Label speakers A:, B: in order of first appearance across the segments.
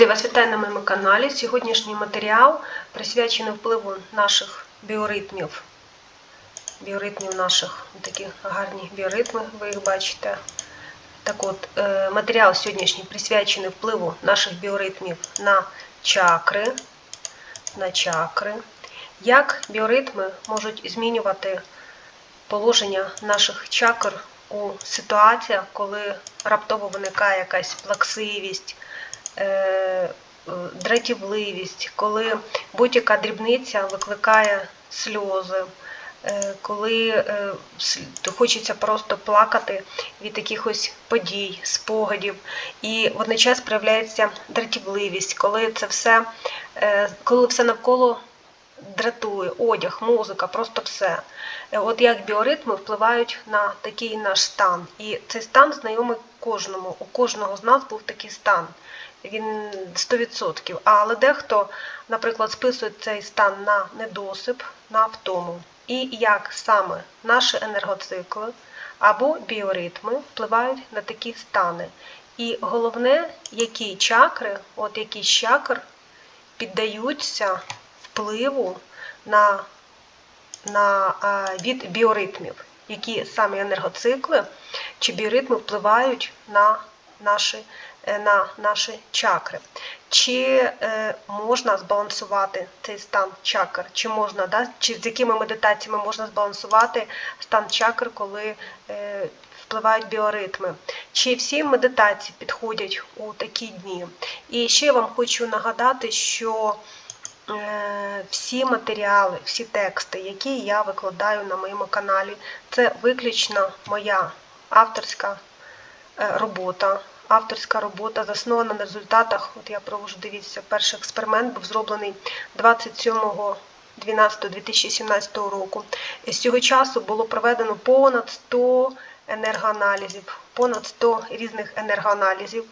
A: Друзі, вас вітаю на моєму каналі. Сьогоднішній матеріал присвячений впливу наших біоритмів. Біоритмів наших, такі гарні біоритми, ви їх бачите. Так от, е, матеріал сьогоднішній присвячений впливу наших біоритмів на чакри. На чакри. Як біоритми можуть змінювати положення наших чакр у ситуаціях, коли раптово виникає якась плаксивість, дратівливість, коли будь-яка дрібниця викликає сльози, е, коли е, хочеться просто плакати від якихось подій, спогадів, і водночас проявляється дратівливість, коли це все, е, коли все навколо дратує, одяг, музика, просто все. Е, От як біоритми впливають на такий наш стан. І цей стан знайомий кожному. У кожного з нас був такий стан. Він 100%. Але дехто, наприклад, списує цей стан на недосип, на втому. І як саме наші енергоцикли або біоритми впливають на такі стани. І головне, які чакри, от які чакр піддаються впливу на, на, від біоритмів, які самі енергоцикли чи біоритми впливають на наші, е, на наші чакри. Чи е, можна збалансувати цей стан чакр? Чи можна, да? чи з якими медитаціями можна збалансувати стан чакр, коли е, впливають біоритми? Чи всі медитації підходять у такі дні? І ще я вам хочу нагадати, що всі матеріали, всі тексти, які я викладаю на моєму каналі, це виключно моя авторська е, робота. Авторська робота заснована на результатах. От я провожу, дивіться, перший експеримент був зроблений 27.12.2017 року. І з цього часу було проведено понад 100 енергоаналізів, понад 100 різних енергоаналізів.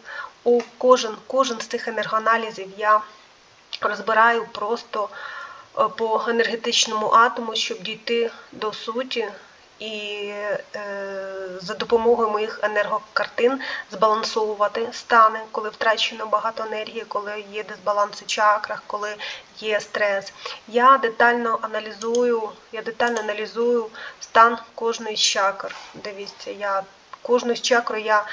A: У кожен, кожен з цих енергоаналізів я розбираю просто е, по енергетичному атому, щоб дійти до суті. І е, за допомогою моїх енергокартин збалансовувати стани, коли втрачено багато енергії, коли є дисбаланс у чакрах, коли є стрес. Я детально аналізую, я детально аналізую стан кожної з чакр. Дивіться, я кожну з чакру я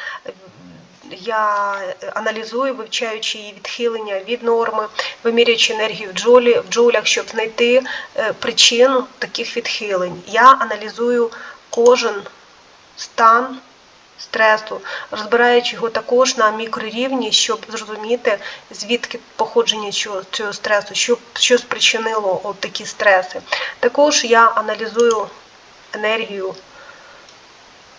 A: я аналізую, вивчаючи її відхилення від норми, вимірюючи енергію в джолі, в джолях, щоб знайти е, причину таких відхилень. Я аналізую кожен стан стресу, розбираючи його також на мікрорівні, щоб зрозуміти, звідки походження цього стресу, що, що спричинило от такі стреси. Також я аналізую енергію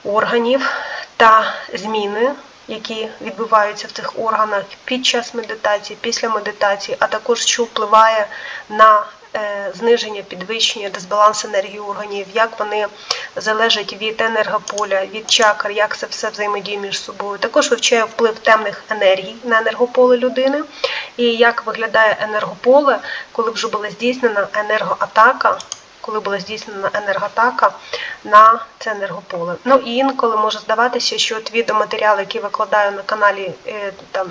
A: органів та зміни які відбуваються в цих органах під час медитації, після медитації, а також що впливає на е, зниження, підвищення дисбаланс енергії органів, як вони залежать від енергополя, від чакр, як це все взаємодіє між собою. Також вивчаю вплив темних енергій на енергополе людини і як виглядає енергополе, коли вже була здійснена енергоатака коли була здійснена енергоатака на це енергополе. Ну і інколи може здаватися, що от відеоматеріал, який викладаю на каналі, е, там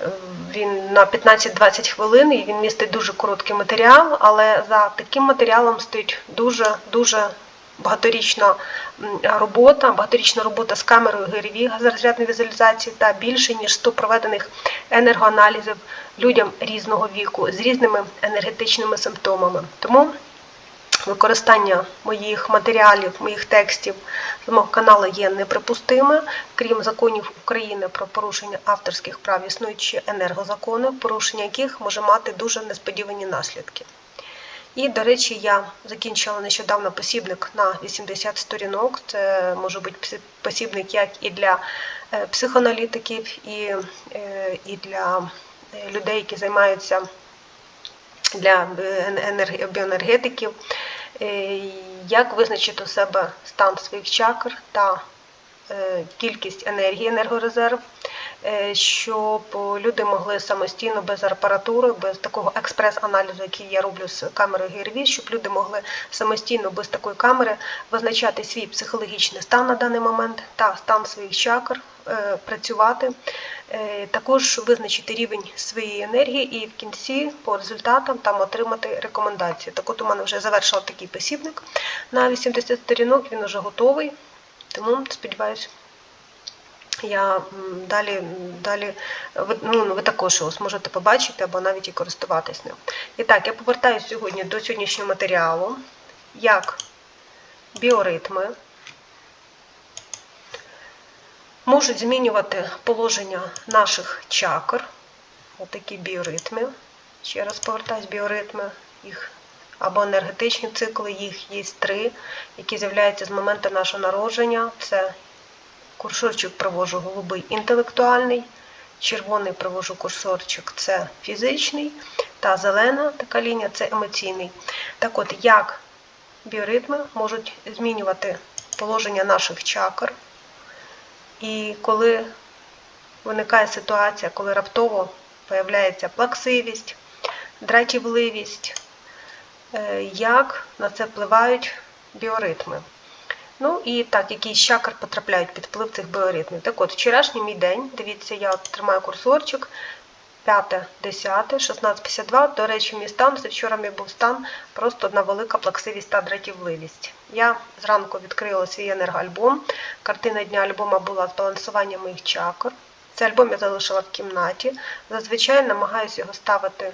A: е, він на 15-20 хвилин і він містить дуже короткий матеріал, але за таким матеріалом стоїть дуже дуже багаторічна робота, багаторічна робота з камерою ГРВ, газорозрядної візуалізації та більше ніж 100 проведених енергоаналізів людям різного віку з різними енергетичними симптомами. Тому Використання моїх матеріалів, моїх текстів з мого каналу є неприпустиме, крім законів України про порушення авторських прав, існуючі енергозакони, порушення яких може мати дуже несподівані наслідки. І, до речі, я закінчила нещодавно посібник на 80 сторінок. Це може бути посібник як і для е, психоаналітиків, і, е, і для е, людей, які займаються для біоенергетиків, е, як визначити у себе стан своїх чакр та е, кількість енергії, енергорезерв, е, щоб люди могли самостійно без апаратури, без такого експрес-аналізу, який я роблю з камерою GRV, щоб люди могли самостійно без такої камери визначати свій психологічний стан на даний момент та стан своїх чакр, е, працювати, е, також визначити рівень своєї енергії і в кінці по результатам там отримати рекомендації. Так от у мене вже завершила такий посібник на 80 сторінок, він вже готовий, тому сподіваюся. Я далі, далі ви, ну, ви також його зможете побачити або навіть і користуватись ним. І так, я повертаюся сьогодні до сьогоднішнього матеріалу, як біоритми можуть змінювати положення наших чакр, отакі біоритми. Ще раз повертаюсь, біоритми, їх або енергетичні цикли, їх є три, які з'являються з моменту нашого народження. Це курсорчик провожу голубий інтелектуальний, червоний провожу курсорчик це фізичний, та зелена така лінія це емоційний. Так от, як біоритми можуть змінювати положення наших чакр, і коли виникає ситуація, коли раптово появляється плаксивість, дратівливість, е, як на це впливають біоритми. Ну і так, які з чакр потрапляють під вплив цих біоритмів. Так от, вчорашній мій день, дивіться, я тримаю курсорчик, 5, 10, 16.52. До речі, мій стан, вчора мій був стан, просто одна велика плаксивість та дратівливість. Я зранку відкрила свій енергоальбом. Картина дня альбома була збалансування моїх чакр. Цей альбом я залишила в кімнаті. Зазвичай намагаюся його ставити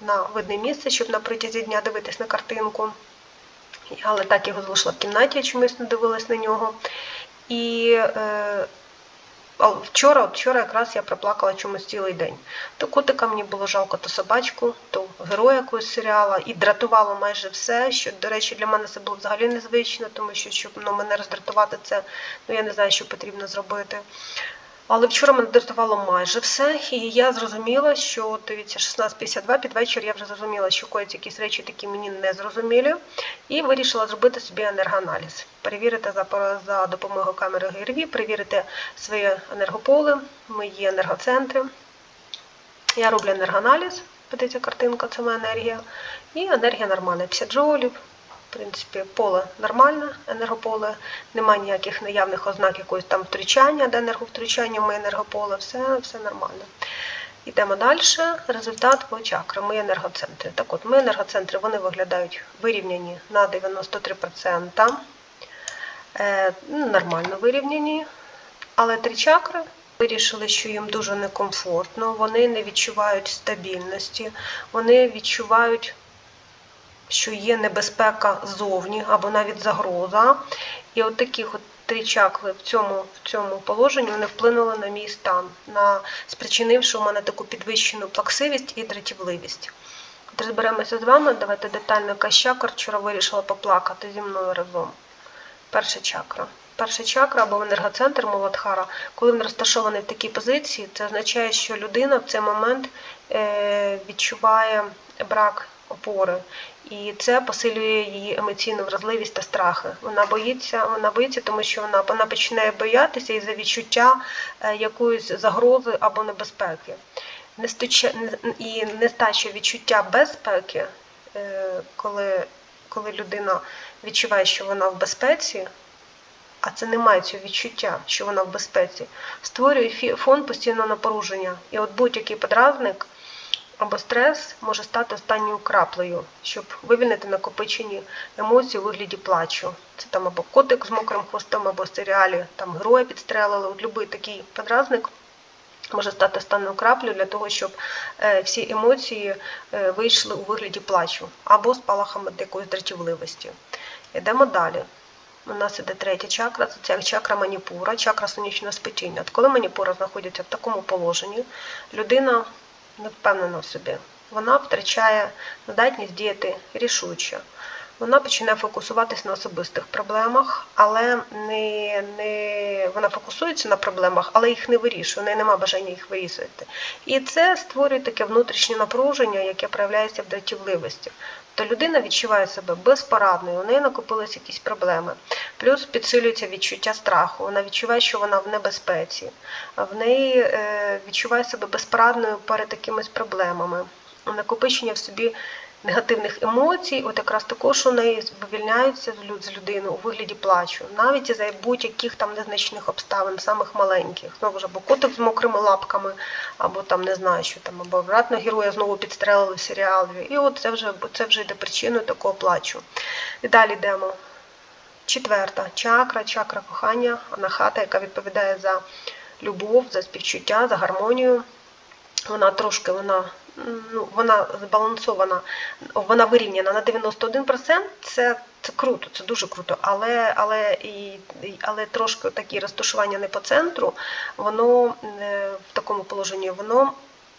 A: на видне місце, щоб на протязі дня дивитись на картинку. Але так його залишила в кімнаті, я чомусь не дивилась на нього. І е, вчора, вчора якраз я проплакала чомусь цілий день. То котика мені було жалко, то собачку, то героя якогось серіала. І дратувало майже все. Що, до речі, для мене це було взагалі незвично, тому що щоб ну, мене роздратувати, це ну я не знаю, що потрібно зробити. Але вчора мене дратувало майже все, і я зрозуміла, що дивіться, 16.52 під вечір я вже зрозуміла, що коїться якісь речі такі мені не зрозумілі, і вирішила зробити собі енергоаналіз. Перевірити за, за допомогою камери ГРВ, перевірити своє енергополе, мої енергоцентри. Я роблю енергоаналіз, подивіться картинка, це моя енергія. І енергія нормальна, 50 джоулів. В принципі, поле нормальне, енергополе, немає ніяких наявних ознак якогось там втручання, де енерговтручання моє енергополе, все, все нормально. Йдемо далі. Результат по чакрам, мої енергоцентри. Так от, мої енергоцентри вони виглядають вирівняні на 93%. Е, нормально вирівняні. Але три чакри вирішили, що їм дуже некомфортно, вони не відчувають стабільності, вони відчувають що є небезпека ззовні або навіть загроза. І от таких от три чакли в цьому в цьому положенні вони вплинули на мій стан, на спричинивши у мене таку підвищену плаксивість і дратівливість. От розберемося з вами. Давайте детально яка вчора вирішила поплакати зі мною разом. Перша чакра. Перша чакра або енергоцентр Муладхара, коли він розташований в такій позиції, це означає, що людина в цей момент е, відчуває брак опори, і це посилює її емоційну вразливість та страхи. Вона боїться, вона боїться, тому що вона вона починає боятися із за відчуття е, якоїсь загрози або небезпеки. Нестача, і нестача відчуття безпеки, е, коли, коли людина відчуває, що вона в безпеці. А це не має цього відчуття, що вона в безпеці, створює фон постійного напруження. І от будь-який подразник або стрес може стати останньою краплею, щоб вивільнити накопичені емоції у вигляді плачу. Це там або котик з мокрим хвостом, або серіалі там героя підстрелили. От будь-який такий подразник може стати останньою краплею для того, щоб е, всі емоції е, вийшли у вигляді плачу або спалахами якоїсь дратівливості. Йдемо далі. У нас іде третя чакра, це чакра маніпура, чакра сонячного спитіння. От коли маніпура знаходиться в такому положенні, людина не впевнена в собі. Вона втрачає здатність діяти рішуче. Вона починає фокусуватись на особистих проблемах, але не, не вона фокусується на проблемах, але їх не вирішує, у неї немає бажання їх вирішувати. І це створює таке внутрішнє напруження, яке проявляється в дратівливості. Тобто людина відчуває себе безпорадною, у неї накопились якісь проблеми. Плюс підсилюється відчуття страху. Вона відчуває, що вона в небезпеці, в неї е, відчуває себе безпорадною перед якимись проблемами. Накопичення в собі негативних емоцій, от якраз також у неї вивільняються з людини у вигляді плачу, навіть із будь-яких там незначних обставин, самих маленьких. Знову ж або котик з мокрими лапками, або там не знаю, що там, або обратно героя знову підстрелили в серіалі. І от це вже це вже йде причиною такого плачу. І далі йдемо. Четверта чакра, чакра кохання, анахата, яка відповідає за любов, за співчуття, за гармонію. Вона трошки вона, ну, вона збалансована, вона вирівняна на 91%. Це, це круто, це дуже круто. Але, але, і, але трошки такі розташування не по центру, воно е, в такому положенні, воно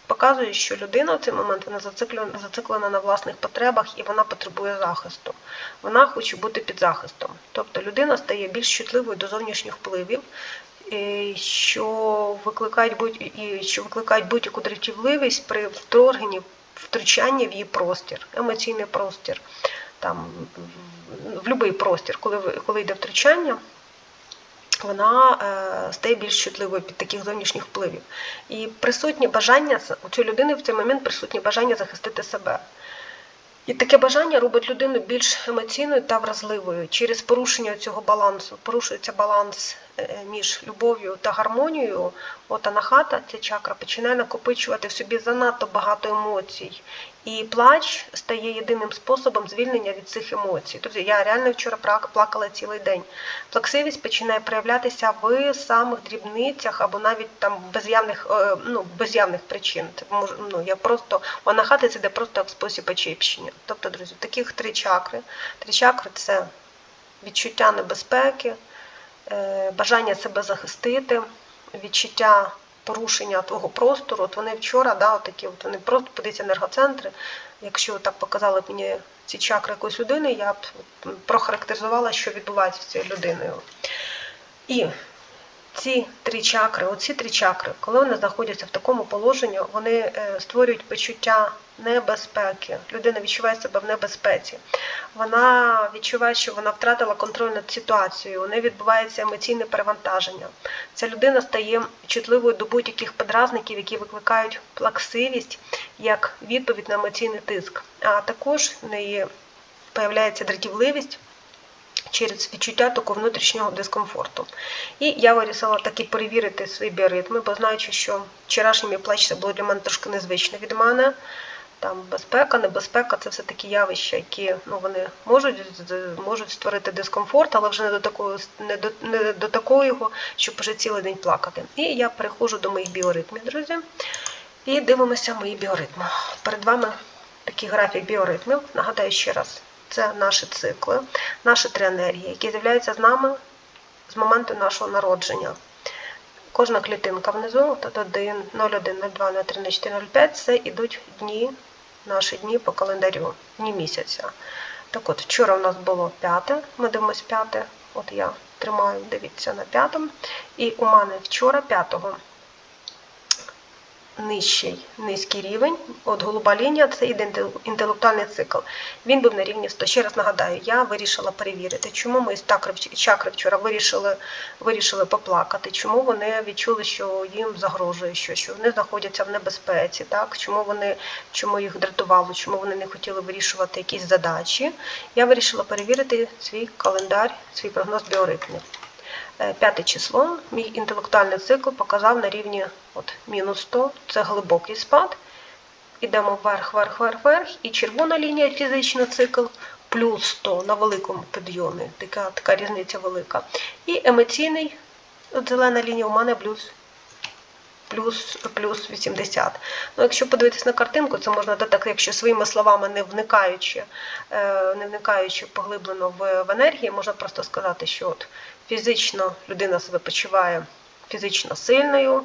A: показує, що людина в цей момент вона зациклена, зациклена на власних потребах і вона потребує захисту. Вона хоче бути під захистом. Тобто людина стає більш чутливою до зовнішніх впливів, що викликають будь і що викликають будь-яку дратівливість при вторгненні, втручанні в її простір, емоційний простір, там в будь-який простір, коли коли йде втручання. Вона е, стає більш чутливою під таких зовнішніх впливів. І присутнє бажання у цієї людини в цей момент присутнє бажання захистити себе. І таке бажання робить людину більш емоційною та вразливою. Через порушення цього балансу, порушується баланс е, між любов'ю та гармонією. От анахата, ця чакра, починає накопичувати в собі занадто багато емоцій. І плач стає єдиним способом звільнення від цих емоцій. Тобто я реально вчора плакала цілий день. Плаксивість починає проявлятися в самих дрібницях або навіть там без'явних, е, ну, без'явних причин. Може, ну, я просто у анахати це йде просто як спосіб очищення. Тобто, друзі, таких три чакри. Три чакри це відчуття небезпеки, е, бажання себе захистити, відчуття порушення твого простору. От вони вчора, да, от такі, от вони просто подивіться енергоцентри. Якщо так показали б мені ці чакри якоїсь людини, я б прохарактеризувала, що відбувається з цією людиною. І ці три чакри, оці три чакри, коли вони знаходяться в такому положенні, вони е, створюють почуття небезпеки. Людина відчуває себе в небезпеці. Вона відчуває, що вона втратила контроль над ситуацією, у неї відбувається емоційне перевантаження. Ця людина стає чутливою до будь-яких подразників, які викликають плаксивість як відповідь на емоційний тиск. А також в неї появляється дратівливість через відчуття такого внутрішнього дискомфорту. І я вирішила таки перевірити свої біоритми, бо знаючи, що вчорашній плач це було для мене трошки незвично від мене. Там безпека, небезпека це все такі явища, які ну, вони можуть, можуть створити дискомфорт, але вже не до такого, не до, не до такого, щоб вже цілий день плакати. І я переходжу до моїх біоритмів, друзі. І дивимося мої біоритми. Перед вами такий графік біоритмів. Нагадаю ще раз, це наші цикли, наші три енергії, які з'являються з нами з моменту нашого народження. Кожна клітинка внизу, тут 1, 01, 02, 03, 04, 05, це ідуть дні, наші дні по календарю, дні місяця. Так от, вчора у нас було п'яте, ми дивимося п'яте, от я тримаю, дивіться на п'ятому. І у мене вчора п'ятого нижчий, низький рівень. От голуба лінія це інтелектуальний цикл. Він був на рівні 100. Ще раз нагадаю, я вирішила перевірити, чому ми з чакри вчора вирішили, вирішили поплакати, чому вони відчули, що їм загрожує щось, що вони знаходяться в небезпеці, так? чому вони чому їх дратувало, чому вони не хотіли вирішувати якісь задачі. Я вирішила перевірити свій календар, свій прогноз біоритмів. Е, П'яте число, мій інтелектуальний цикл показав на рівні от, мінус 100, це глибокий спад. Ідемо вверх, вверх, вверх, вверх. І червона лінія фізичний цикл плюс 100 на великому підйомі. Така, така різниця велика. І емоційний, от зелена лінія у мене плюс, плюс, плюс 80. Ну, якщо подивитись на картинку, це можна так, якщо своїми словами не вникаючи, е, не вникаючи поглиблено в, в енергії, можна просто сказати, що от фізично людина себе почуває фізично сильною,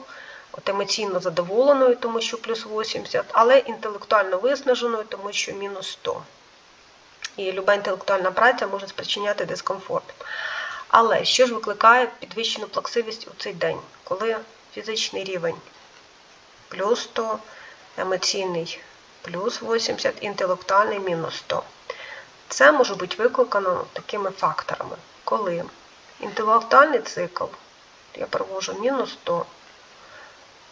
A: от емоційно задоволеною, тому що плюс 80, але інтелектуально виснаженою, тому що мінус 100. І люба інтелектуальна праця може спричиняти дискомфорт. Але що ж викликає підвищену плаксивість у цей день, коли фізичний рівень плюс 100, емоційний плюс 80, інтелектуальний мінус 100. Це може бути викликано такими факторами, коли інтелектуальний цикл, я провожу мінус 100,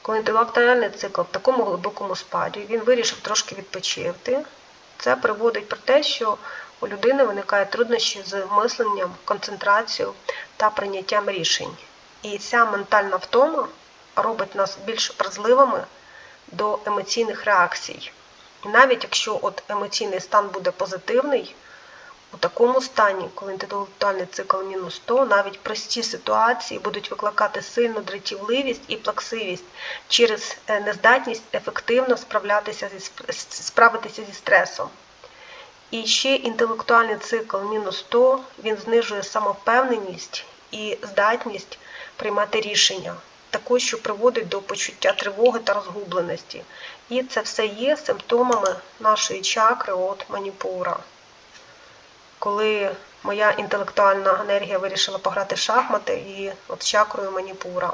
A: коли інтелектуальний цикл в такому глибокому спаді, він вирішив трошки відпочити, це приводить про те, що у людини виникають труднощі з мисленням, концентрацією та прийняттям рішень. І ця ментальна втома робить нас більш вразливими до емоційних реакцій. І навіть якщо от емоційний стан буде позитивний, у такому стані, коли інтелектуальний цикл мінус 100, навіть прості ситуації будуть викликати сильну дратівливість і плаксивість через е, нездатність ефективно справлятися зі, справитися зі стресом. І ще інтелектуальний цикл мінус 100, він знижує самовпевненість і здатність приймати рішення, таку, що приводить до почуття тривоги та розгубленості. І це все є симптомами нашої чакри от маніпура. Коли моя інтелектуальна енергія вирішила пограти в шахмати і от чакрою маніпура.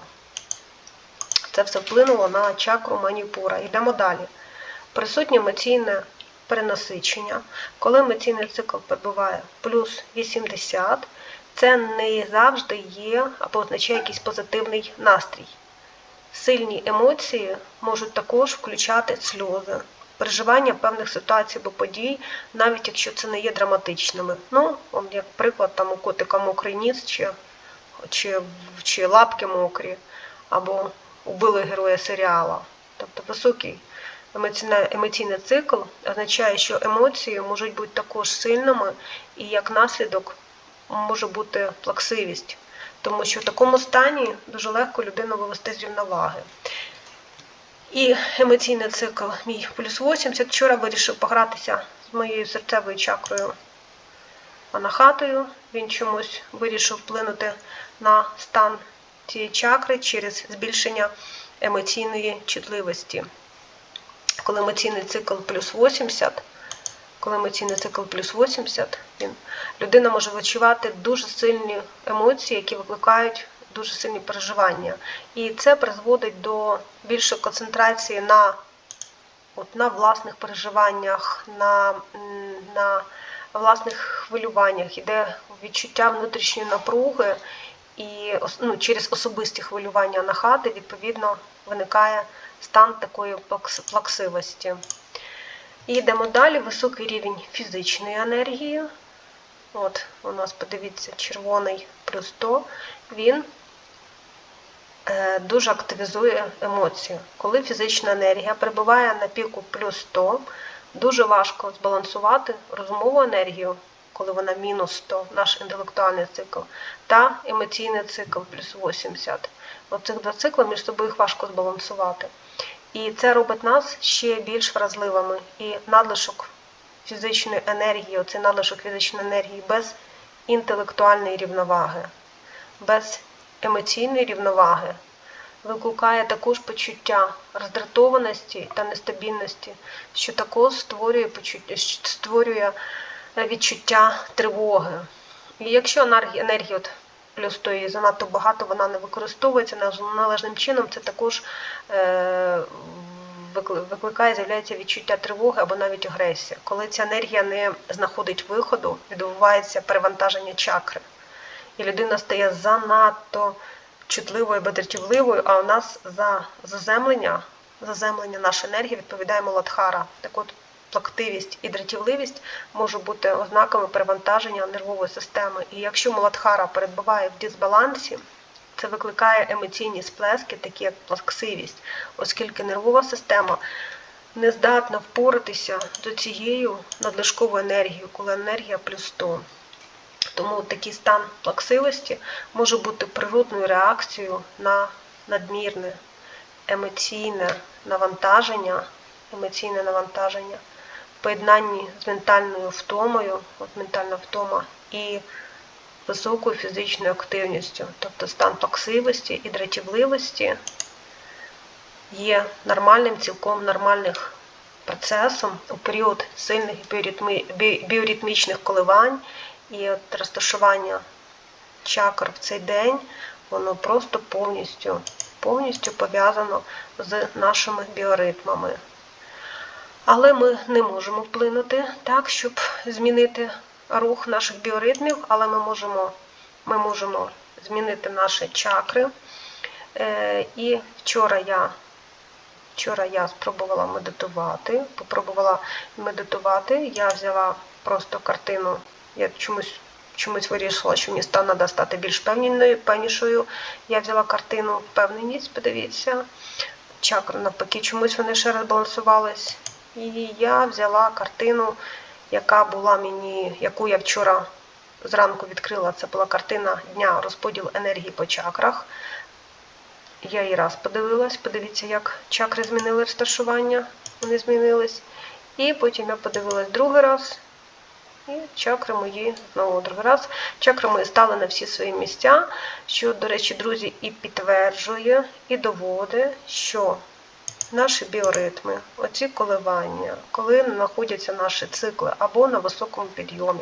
A: Це все вплинуло на чакру маніпура. Йдемо далі. Присутнє емоційне перенасичення. Коли емоційний цикл перебуває плюс 80, це не завжди є або означає якийсь позитивний настрій. Сильні емоції можуть також включати сльози, переживання певних ситуацій або подій, навіть якщо це не є драматичними. Ну, як приклад, там у котика мокрий ніс, чи, чи, чи лапки мокрі, або убили героя серіала. Тобто високий емоційний цикл означає, що емоції можуть бути також сильними, і як наслідок може бути плаксивість. Тому що в такому стані дуже легко людину вивести з рівноваги. І емоційний цикл мій плюс 80. Вчора вирішив погратися з моєю серцевою чакрою анахатою. Він чомусь вирішив вплинути на стан цієї чакри через збільшення емоційної чутливості. Коли емоційний цикл плюс 80, коли емоційний цикл плюс 80, він, людина може відчувати дуже сильні емоції, які викликають дуже сильні переживання. І це призводить до більшої концентрації на от, на власних переживаннях, на на власних хвилюваннях, іде відчуття внутрішньої напруги, і ну, через особисті хвилювання на хати, відповідно, виникає стан такої плаксивості. І йдемо далі, високий рівень фізичної енергії. От, у нас, подивіться, червоний плюс 100, він дуже активізує емоцію. Коли фізична енергія перебуває на піку плюс 100, дуже важко збалансувати розумову енергію, коли вона мінус 100, наш інтелектуальний цикл, та емоційний цикл плюс 80. Оцих два цикли між собою їх важко збалансувати. І це робить нас ще більш вразливими. І надлишок фізичної енергії, оцей надлишок фізичної енергії без інтелектуальної рівноваги, без емоційної рівноваги викликає також почуття роздратованості та нестабільності, що також створює почуття, створює відчуття тривоги. І якщо енергія от, плюс тої занадто багато, вона не використовується належним чином, це також е, викликає, з'являється відчуття тривоги або навіть агресія. Коли ця енергія не знаходить виходу, відбувається перевантаження чакри. І людина стає занадто чутливою або дратівливою, а у нас за заземлення, заземлення нашої енергії відповідає Моладхара. Так от плактивість і дратівливість можуть бути ознаками перевантаження нервової системи. І якщо Моладхара перебуває в дисбалансі, це викликає емоційні сплески, такі як плаксивість, оскільки нервова система не здатна впоратися з цією надлишковою енергією, коли енергія плюс 100. Тому такий стан плаксивості може бути природною реакцією на надмірне емоційне навантаження, емоційне навантаження в поєднанні з ментальною втомою, от ментальна втома і високою фізичною активністю, тобто стан плаксивості і дратівливості є нормальним, цілком нормальних процесом у період сильних біоритмічних коливань і от розташування чакр в цей день, воно просто повністю повністю пов'язано з нашими біоритмами. Але ми не можемо вплинути так, щоб змінити рух наших біоритмів, але ми можемо, ми можемо змінити наші чакри. Е, І вчора я, вчора я спробувала медитувати, попробувала медитувати. Я взяла просто картину, я чомусь. Чомусь вирішила, що мені треба стати більш певнішою, певнішою. Я взяла картину впевненість, подивіться. Чакри навпаки, чомусь вони ще розбалансувались. І я взяла картину, яка була мені, яку я вчора зранку відкрила. Це була картина дня розподіл енергії по чакрах. Я її раз подивилась, подивіться, як чакри змінили розташування, вони змінились. І потім я подивилась другий раз. І чакри мої знову другий раз. Чакри мої стали на всі свої місця, що, до речі, друзі, і підтверджує, і доводить, що наші біоритми, оці коливання, коли знаходяться наші цикли або на високому підйомі,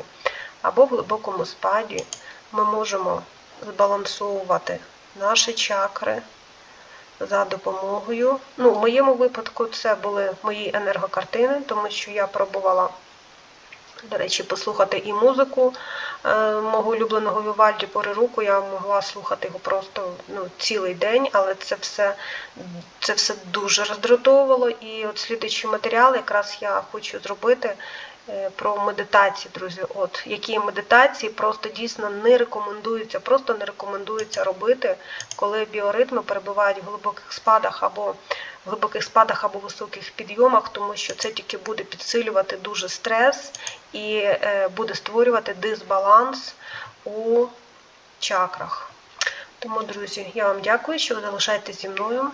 A: або в глибокому спаді, ми можемо збалансовувати наші чакри за допомогою. Ну, в моєму випадку це були мої енергокартини, тому що я пробувала. До речі, послухати і музику е, мого улюбленого Вівальді пори руку. Я могла слухати його просто ну, цілий день, але це все, це все дуже роздратовувало. І от слідуючий матеріал якраз я хочу зробити е, про медитації, друзі. От які медитації просто дійсно не рекомендується, просто не рекомендується робити, коли біоритми перебувають в глибоких спадах або глибоких спадах або високих підйомах, тому що це тільки буде підсилювати дуже стрес і е, буде створювати дисбаланс у чакрах. Тому, друзі, я вам дякую, що ви залишаєтесь зі мною.